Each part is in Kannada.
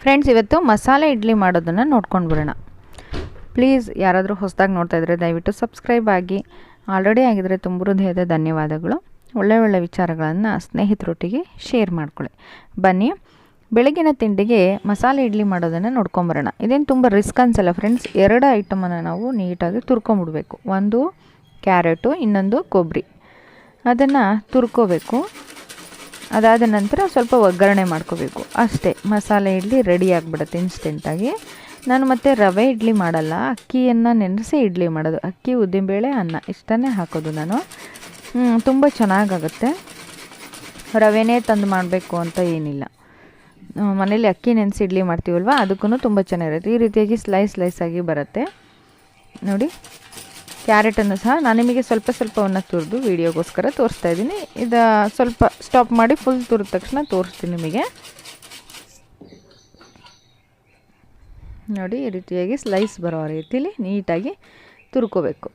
ಫ್ರೆಂಡ್ಸ್ ಇವತ್ತು ಮಸಾಲೆ ಇಡ್ಲಿ ಮಾಡೋದನ್ನು ನೋಡ್ಕೊಂಡು ಬರೋಣ. ಪ್ಲೀಸ್ ಯಾರಾದರೂ ಹೊಸದಾಗಿ ನೋಡ್ತಾ ಇದ್ದರೆ ದಯವಿಟ್ಟು ಸಬ್ಸ್ಕ್ರೈಬ್ ಆಗಿ. ಆಲ್ರೆಡಿ ಆಗಿದ್ರೆ ತುಂಬ ಧನ್ಯವಾದಗಳು. ಒಳ್ಳೆ ಒಳ್ಳೆ ವಿಚಾರಗಳನ್ನು ಸ್ನೇಹಿತರೊಟ್ಟಿಗೆ ಶೇರ್ ಮಾಡ್ಕೊಳ್ಳಿ. ಬನ್ನಿ. ಬೆಳಗಿನ ತಿಂಡಿಗೆ ಮಸಾಲೆ ಇಡ್ಲಿ ಮಾಡೋದನ್ನು ನೋಡ್ಕೊಂಬರೋಣ. ಇದೇನು ತುಂಬ ರಿಸ್ಕ್ ಅನ್ಸಲ್ಲ ಫ್ರೆಂಡ್ಸ್ ಎರಡು ಐಟಮನ್ನು ನಾವು ನೀಟಾಗಿ ತುರ್ಕೊಂಬಿಡ್ಬೇಕು. ಒಂದು ಕ್ಯಾರೆಟು, ಇನ್ನೊಂದು ಕೊಬ್ಬರಿ ಅದನ್ನು ತುರ್ಕೋಬೇಕು. ಅದಾದ ನಂತರ ಸ್ವಲ್ಪ ಒಗ್ಗರಣೆ ಮಾಡ್ಕೋಬೇಕು. ಅಷ್ಟೇ, ಮಸಾಲೆ ಇಡ್ಲಿ ರೆಡಿ ಆಗಿಬಿಡುತ್ತೆ ಇನ್ಸ್ಟೆಂಟಾಗಿ ನಾನು ಮತ್ತೆ ರವೆ ಇಡ್ಲಿ ಮಾಡಲ್ಲ. ಅಕ್ಕಿಯನ್ನು ನೆನೆಸಿ ಇಡ್ಲಿ ಮಾಡೋದು. ಅಕ್ಕಿ, ಉದ್ದಿನಬೇಳೆ, ಅನ್ನ, ಇಷ್ಟನ್ನೇ ಹಾಕೋದು ನಾನು. ತುಂಬ ಚೆನ್ನಾಗಾಗುತ್ತೆ. ರವೆನೇ ತಂದು ಮಾಡಬೇಕು ಅಂತ ಏನಿಲ್ಲ. ಮನೇಲಿ ಅಕ್ಕಿ ನೆನೆಸಿ ಇಡ್ಲಿ ಮಾಡ್ತೀವಲ್ವ? ಅದಕ್ಕೂ ತುಂಬ ಚೆನ್ನಾಗಿರುತ್ತೆ. ಈ ರೀತಿಯಾಗಿ ಸ್ಲೈಸ್ ಸ್ಲೈಸ್ ಆಗಿ ಬರುತ್ತೆ. ನೋಡಿ ಕ್ಯಾರೆಟನ್ನು ಸಹ ನಾನು ನಿಮಗೆ ಸ್ವಲ್ಪ ಸ್ವಲ್ಪವನ್ನು ತುರಿದು ವೀಡಿಯೋಗೋಸ್ಕರ ತೋರಿಸ್ತಾ ಇದ್ದೀನಿ. ಇದು ಸ್ವಲ್ಪ ಸ್ಟಾಪ್ ಮಾಡಿ ಫುಲ್ ತುರಿದ ತಕ್ಷಣ ತೋರಿಸ್ತೀನಿ ನಿಮಗೆ. ನೋಡಿ, ಈ ರೀತಿಯಾಗಿ ಸ್ಲೈಸ್ ಬರೋ ರೀತಿಯಲ್ಲಿ ನೀಟಾಗಿ ತುರ್ಕೋಬೇಕು.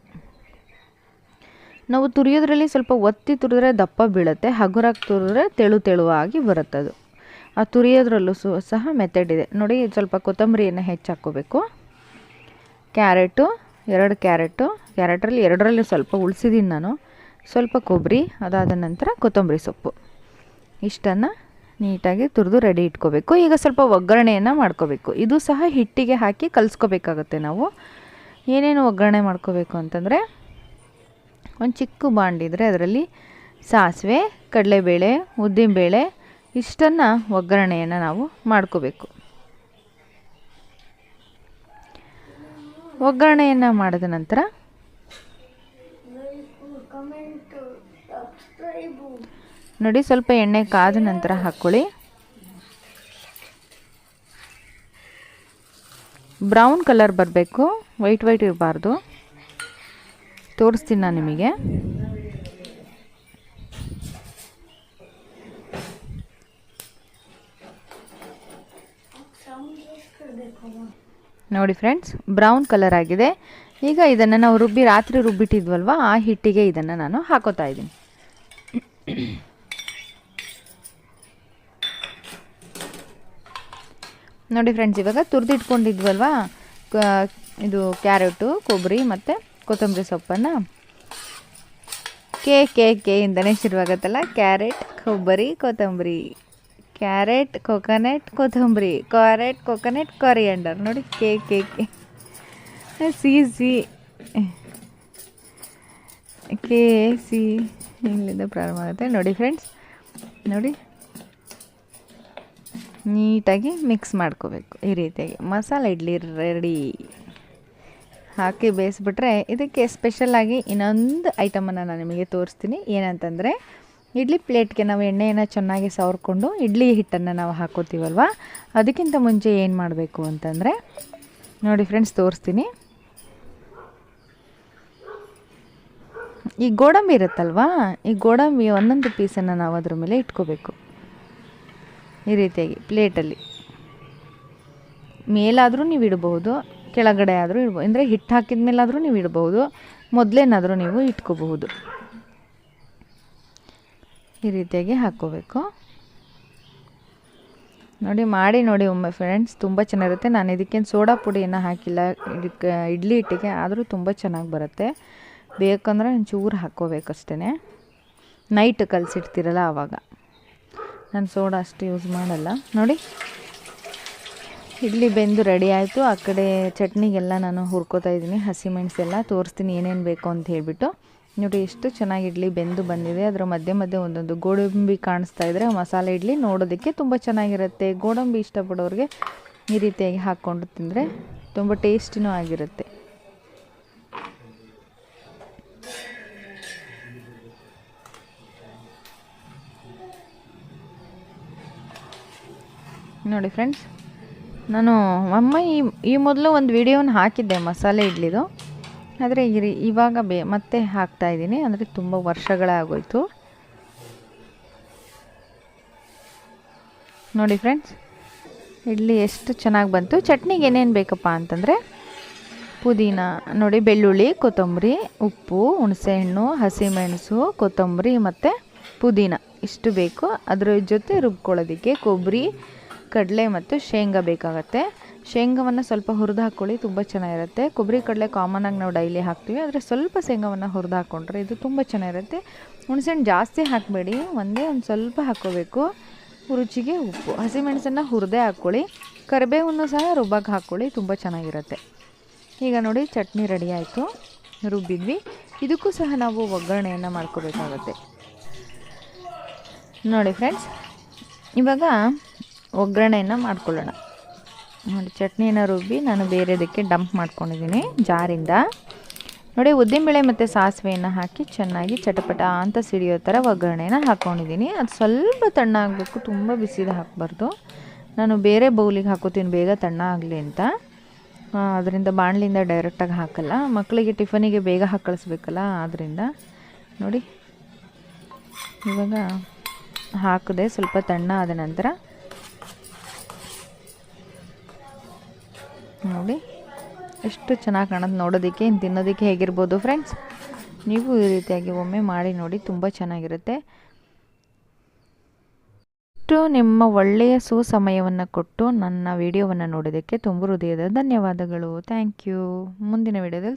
ನಾವು ತುರಿಯೋದ್ರಲ್ಲಿ ಸ್ವಲ್ಪ ಒತ್ತಿ ತುರಿದ್ರೆ ದಪ್ಪ ಬೀಳುತ್ತೆ. ಹಗುರಾಗಿ ತುರಿದ್ರೆ ತೆಳು ತೆಳುವಾಗಿ ಬರುತ್ತೆ ಅದು ಆ ತುರಿಯೋದ್ರಲ್ಲೂ ಸಹ ಮೆಥಡ್ ಇದೆ. ನೋಡಿ, ಸ್ವಲ್ಪ ಕೊತ್ತಂಬರಿಯನ್ನು ಹೆಚ್ಚು ಹಾಕ್ಕೋಬೇಕು ಕ್ಯಾರೆಟು, ಎರಡು ಕ್ಯಾರೆಟು. ಕ್ಯಾರೆಟಲ್ಲಿ ಎರಡರಲ್ಲೂ ಸ್ವಲ್ಪ ಉಳಿಸಿದ್ದೀನಿ ನಾನು. ಸ್ವಲ್ಪ ಕೊಬ್ಬರಿ, ಅದಾದ ನಂತರ ಕೊತ್ತಂಬರಿ ಸೊಪ್ಪು. ಇಷ್ಟನ್ನು ನೀಟಾಗಿ ತುರಿದು ರೆಡಿ ಇಟ್ಕೋಬೇಕು. ಈಗ ಸ್ವಲ್ಪ ಒಗ್ಗರಣೆಯನ್ನು ಮಾಡ್ಕೋಬೇಕು. ಇದು ಸಹ ಹಿಟ್ಟಿಗೆ ಹಾಕಿ ಕಲಿಸ್ಕೋಬೇಕಾಗತ್ತೆ ನಾವು. ಏನೇನು ಒಗ್ಗರಣೆ ಮಾಡ್ಕೋಬೇಕು ಅಂತಂದರೆ, ಒಂದು ಚಿಕ್ಕ ಬಾಂಡಿದ್ರೆ ಅದರಲ್ಲಿ ಸಾಸಿವೆ, ಕಡಲೆಬೇಳೆ, ಉದ್ದಿನಬೇಳೆ ಇಷ್ಟನ್ನು ಒಗ್ಗರಣೆಯನ್ನು ನಾವು ಮಾಡ್ಕೋಬೇಕು. ಒಗ್ಗರಣೆಯನ್ನು ಮಾಡಿದ ನಂತರ ನೋಡಿ ಸ್ವಲ್ಪ ಎಣ್ಣೆ ಕಾದ ನಂತರ ಹಾಕ್ಕೊಳ್ಳಿ ಬ್ರೌನ್ ಕಲರ್ ಬರಬೇಕು, ವೈಟ್ ವೈಟ್ ಇರಬಾರ್ದು. ತೋರಿಸ್ತೀನಿ ನಾನು ನಿಮಗೆ. ನೋಡಿ ಫ್ರೆಂಡ್ಸ್ ಬ್ರೌನ್ ಕಲರ್ ಆಗಿದೆ. ಈಗ ಇದನ್ನು ನಾವು ರುಬ್ಬಿ, ರಾತ್ರಿ ರುಬ್ಬಿಟ್ಟಿದ್ವಲ್ವ, ಆ ಹಿಟ್ಟಿಗೆ ಇದನ್ನು ನಾನು ಹಾಕೋತಾ ಇದ್ದೀನಿ. ನೋಡಿ ಫ್ರೆಂಡ್ಸ್ ಇವಾಗ ತುರಿದಿಟ್ಕೊಂಡಿದ್ವಲ್ವ ಇದು ಕ್ಯಾರೆಟು, ಕೊಬ್ಬರಿ ಮತ್ತು ಕೊತ್ತಂಬರಿ ಸೊಪ್ಪನ್ನು. ಕೆ ಕೆ ಕೆ ಇಂದನೇ ಶುರುವಾಗತ್ತಲ್ಲ, ಕ್ಯಾರೆಟ್, ಕೊಬ್ಬರಿ, ಕೊತ್ತಂಬರಿ. ಕ್ಯಾರೆಟ್, ಕೊಕೊನೆಟ್, ಕೊತ್ತಂಬರಿ. Carrot, coconut, coriander. ನೋಡಿ, K K K. C C. K, C. ಇಲ್ಲಿಂದ ಪ್ರಾರಂಭ ಆಗುತ್ತೆ. ನೋಡಿ ಫ್ರೆಂಡ್ಸ್ ನೋಡಿ. ನೀಟಾಗಿ ಮಿಕ್ಸ್ ಮಾಡ್ಕೋಬೇಕು ಈ ರೀತಿಯಾಗಿ. ಮಸಾಲೆ ಇಡ್ಲಿ ರೆಡಿ ಹಾಕಿ ಬೇಯಿಸ್ಬಿಟ್ರೆ ಇದಕ್ಕೆ ಸ್ಪೆಷಲಾಗಿ ಇನ್ನೊಂದು ಐಟಮನ್ನು ನಾನು ನಿಮಗೆ ತೋರಿಸ್ತೀನಿ. ಏನಂತಂದರೆ ಇಡ್ಲಿ ಪ್ಲೇಟ್ಗೆ ನಾವು ಎಣ್ಣೆಯನ್ನು ಚೆನ್ನಾಗಿ ಸವರ್ಕೊಂಡು ಇಡ್ಲಿ ಹಿಟ್ಟನ್ನು ನಾವು ಹಾಕೋತೀವಲ್ವ? ಅದಕ್ಕಿಂತ ಮುಂಚೆ ಏನು ಮಾಡಬೇಕು ಅಂತಂದರೆ, ನೋಡಿ ಫ್ರೆಂಡ್ಸ್ ತೋರಿಸ್ತೀನಿ. ಈ ಗೋಡಂಬಿ ಇರುತ್ತಲ್ವಾ? ಈ ಗೋಡಂಬಿ ಒಂದೊಂದು ಪೀಸನ್ನು ನಾವು ಅದ್ರ ಮೇಲೆ ಇಟ್ಕೋಬೇಕು. ಈ ರೀತಿಯಾಗಿ ಪ್ಲೇಟಲ್ಲಿ. ಮೇಲಾದರೂ ನೀವು ಇಡಬಹುದು, ಕೆಳಗಡೆ ಆದರೂ ಇಡ್ಬೋದು ಅಂದರೆ ಹಿಟ್ಟು ಹಾಕಿದ ಮೇಲಾದರೂ ನೀವು ಇಡಬಹುದು, ಮೊದಲೇನಾದರೂ ನೀವು ಇಟ್ಕೋಬಹುದು. ಈ ರೀತಿಯಾಗಿ ಹಾಕ್ಕೋಬೇಕು. ನೋಡಿ, ಮಾಡಿ ನೋಡಿ ಒಮ್ಮೆ ಫ್ರೆಂಡ್ಸ್ ತುಂಬ ಚೆನ್ನಾಗಿರುತ್ತೆ. ನಾನು ಇದಕ್ಕೇನು ಸೋಡಾ ಪುಡಿಯನ್ನು ಹಾಕಿಲ್ಲ. ಇದಕ್ಕೆ ಇಡ್ಲಿ ಹಿಟ್ಟಿಗೆ ಆದರೂ ತುಂಬ ಚೆನ್ನಾಗಿ ಬರುತ್ತೆ. ಬೇಕಂದರೆ ಚೂರು ಹಾಕ್ಕೋಬೇಕಷ್ಟೇ ನೈಟ್ ಕಲಸಿಡ್ತಿರಲ್ಲ ಆವಾಗ. ನಾನು ಸೋಡಾ ಅಷ್ಟು ಯೂಸ್ ಮಾಡಲ್ಲ. ನೋಡಿ. ಇಡ್ಲಿ ಬೆಂದು ರೆಡಿ ಆಯಿತು. ಆ ಕಡೆ ಚಟ್ನಿಗೆಲ್ಲ ನಾನು ಹುರ್ಕೋತಾ ಇದ್ದೀನಿ. ಹಸಿಮೆಣಸೆಲ್ಲ ತೋರಿಸ್ತೀನಿ ಏನೇನು ಬೇಕು ಅಂತ ಹೇಳಿಬಿಟ್ಟು. ನೋಡಿ, ಎಷ್ಟು ಚೆನ್ನಾಗಿ ಇಡ್ಲಿ ಬೆಂದು ಬಂದಿದೆ. ಅದರ ಮಧ್ಯೆ ಮಧ್ಯೆ ಒಂದೊಂದು ಗೋಡಂಬಿ ಕಾಣಿಸ್ತಾ ಇದ್ದರೆ ಮಸಾಲೆ ಇಡ್ಲಿ ನೋಡೋದಕ್ಕೆ ತುಂಬ ಚೆನ್ನಾಗಿರುತ್ತೆ. ಗೋಡಂಬಿ ಇಷ್ಟಪಡೋರಿಗೆ ಈ ರೀತಿಯಾಗಿ ಹಾಕ್ಕೊಂಡು ತಿಂದರೆ ತುಂಬ ಟೇಸ್ಟಿನೂ ಆಗಿರುತ್ತೆ. ನೋಡಿ ಫ್ರೆಂಡ್ಸ್ ನಾನು ಅಮ್ಮ ಈ ಈ ಮೊದಲು ಒಂದು ವಿಡಿಯೋನ ಹಾಕಿದ್ದೆ ಮಸಾಲೆ ಇಡ್ಲಿದು. ಆದರೆ ಇರಿ, ಇವಾಗ ಬೇ, ಮತ್ತೆ ಹಾಕ್ತಾ ಇದ್ದೀನಿ. ಅಂದರೆ ತುಂಬ ವರ್ಷಗಳಾಗೋಯಿತು. ನೋಡಿ ಫ್ರೆಂಡ್ಸ್ ಇಡ್ಲಿ ಎಷ್ಟು ಚೆನ್ನಾಗಿ ಬಂತು. ಚಟ್ನಿಗೆ ಏನೇನು ಬೇಕಪ್ಪ ಅಂತಂದರೆ ಪುದೀನ, ನೋಡಿ ಬೆಳ್ಳುಳ್ಳಿ, ಕೊತ್ತಂಬರಿ, ಉಪ್ಪು, ಹುಣಸೆಹಣ್ಣು, ಹಸಿಮೆಣಸು, ಕೊತ್ತಂಬರಿ ಮತ್ತು ಪುದೀನ ಇಷ್ಟು ಬೇಕು. ಅದರ ಜೊತೆ ರುಬ್ಕೊಳ್ಳೋದಕ್ಕೆ ಕೊಬ್ಬರಿ, ಕಡಲೆ ಮತ್ತು ಶೇಂಗಾ ಬೇಕಾಗತ್ತೆ. ಶೇಂಗಾವನ್ನು ಸ್ವಲ್ಪ ಹುರಿದು ಹಾಕ್ಕೊಳ್ಳಿ ತುಂಬ ಚೆನ್ನಾಗಿರುತ್ತೆ. ಕೊಬ್ಬರಿ ಕಡಲೆ ಕಾಮನಾಗಿ ನಾವು ಡೈಲಿ ಹಾಕ್ತೀವಿ. ಆದರೆ ಸ್ವಲ್ಪ ಶೇಂಗವನ್ನು ಹುರಿದು ಹಾಕ್ಕೊಂಡ್ರೆ ಇದು ತುಂಬ ಚೆನ್ನಾಗಿರುತ್ತೆ. ಹುಣಸೆಹಣ್ಣು ಜಾಸ್ತಿ ಹಾಕಬೇಡಿ. ಒಂದೇ ಒಂದು ಸ್ವಲ್ಪ ಹಾಕ್ಕೋಬೇಕು. ರುಚಿಗೆ ಉಪ್ಪು. ಹಸಿಮೆಣಸನ್ನು ಹುರಿದೇ ಹಾಕ್ಕೊಳ್ಳಿ ಕರಿಬೇವನ್ನು ಸಹ ರುಬ್ಬಕ್ಕೆ ಹಾಕ್ಕೊಳ್ಳಿ ತುಂಬ ಚೆನ್ನಾಗಿರುತ್ತೆ. ಈಗ ನೋಡಿ ಚಟ್ನಿ ರೆಡಿ ಆಯಿತು. ರುಬ್ಬಿದ್ವಿ. ಇದಕ್ಕೂ ಸಹ ನಾವು ಒಗ್ಗರಣೆಯನ್ನು ಮಾಡ್ಕೋಬೇಕಾಗತ್ತೆ. ನೋಡಿ ಫ್ರೆಂಡ್ಸ್ ಇವಾಗ ಒಗ್ಗರಣೆಯನ್ನು ಮಾಡ್ಕೊಳ್ಳೋಣ. ನೋಡಿ ಚಟ್ನಿನ ರುಬ್ಬಿ ನಾನು ಬೇರೆದಕ್ಕೆ ಡಂಪ್ ಮಾಡ್ಕೊಂಡಿದ್ದೀನಿ ಜಾರಿಂದ. ನೋಡಿ, ಉದ್ದಿನಬೇಳೆ ಮತ್ತು ಸಾಸಿವೆಯನ್ನು ಹಾಕಿ ಚೆನ್ನಾಗಿ ಚಟಪಟ ಅಂತ ಸಿಡಿಯೋ ಥರ ಒಗ್ಗರಣೆನ ಹಾಕ್ಕೊಂಡಿದ್ದೀನಿ ಅದು ಸ್ವಲ್ಪ ತಣ್ಣ ಆಗಬೇಕು, ತುಂಬ ಬಿಸಿದು ಹಾಕಬಾರ್ದು. ನಾನು ಬೇರೆ ಬೌಲಿಗೆ ಹಾಕೋತೀನಿ, ಬೇಗ ತಣ್ಣ ಆಗಲಿ ಅಂತ. ಅದರಿಂದ ಬಾಣಲಿಂದ ಡೈರೆಕ್ಟಾಗಿ ಹಾಕಲ್ಲ. ಮಕ್ಕಳಿಗೆ ಟಿಫನಿಗೆ ಬೇಗ ಹಾಕಳಿಸ್ಬೇಕಲ್ಲ ಕಳಿಸ್ಬೇಕಲ್ಲ ಆದ್ದರಿಂದ ನೋಡಿ, ಇವಾಗ ಹಾಕಿದೆ ಸ್ವಲ್ಪ ತಣ್ಣ ಆದ ನಂತರ ನೋಡಿ. ಎಷ್ಟು ಚೆನ್ನಾಗಿ ಕಾಣೋದು ನೋಡೋದಕ್ಕೆ ಇನ್ನು ತಿನ್ನೋದಕ್ಕೆ ಹೇಗಿರ್ಬೋದು ಫ್ರೆಂಡ್ಸ್ ನೀವು ಈ ರೀತಿಯಾಗಿ ಒಮ್ಮೆ ಮಾಡಿ ನೋಡಿ, ತುಂಬ ಚೆನ್ನಾಗಿರುತ್ತೆ. ಇಷ್ಟು ನಿಮ್ಮ ಒಳ್ಳೆಯ ಸುಸಮಯವನ್ನು ಕೊಟ್ಟು ನನ್ನ ವಿಡಿಯೋವನ್ನು ನೋಡೋದಕ್ಕೆ ತುಂಬ ಹೃದಯದ ಧನ್ಯವಾದಗಳು. ಥ್ಯಾಂಕ್ ಯು ಮುಂದಿನ ವಿಡಿಯೋದಲ್ಲಿ